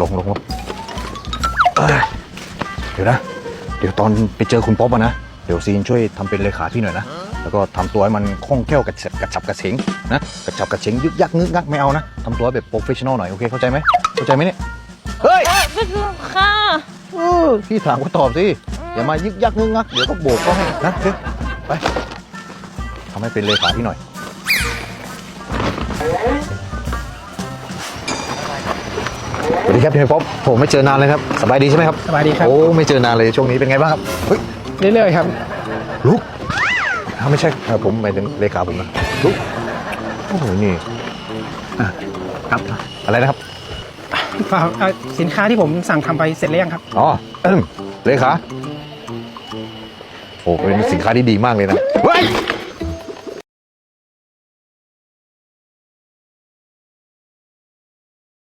ลงลงลงเอ้ยเดี๋ยวนะ เดี๋ยวตอนไปเจอคุณป๊อปอะนะ เดี๋ยวซีนช่วยทำเป็นเลขาพี่หน่อยนะ แล้วก็ทำตัวให้มันคล่องแคล่วกระฉับกระฉับกระเฉงนะกระฉับกระเฉงยึกยักงึกงักไม่เอานะทำตัวให้แบบโปรเฟชชั่นอลหน่อยโอเคเข้าใจไหมเข้าใจไหมเนี่ยเฮ้ยเออไม่รู้ค่ะเออพี่ถามก็ตอบสิ อย่ามายึกยักงึกงัก เดี๋ยวก็โบกก็ให้นะโอเคไปทำให้เป็นเลขาพี่หน่อย สวัสดีครับพี่ป๊อปผมไม่เจอนานเลยครับสบายดีใช่ไหมครับสบายดีครับ โอ้ไม่เจอนานเลยช่วงนี้เป็นไงบ้างครับเฮ้ยเรื่อยๆครับลุกอ้าวไม่ใช่เออผมหมายถึงเลขาผมนะลุกโอ้โหนี่อะครับอะไรนะครับเปล่าเอ่อสินค้าที่ผมสั่งทำไปเสร็จแล้วยังครับ อ๋อเอิ่มเลขาโอ้เป็นสินค้าที่ดีมากเลยนะเฮ้ย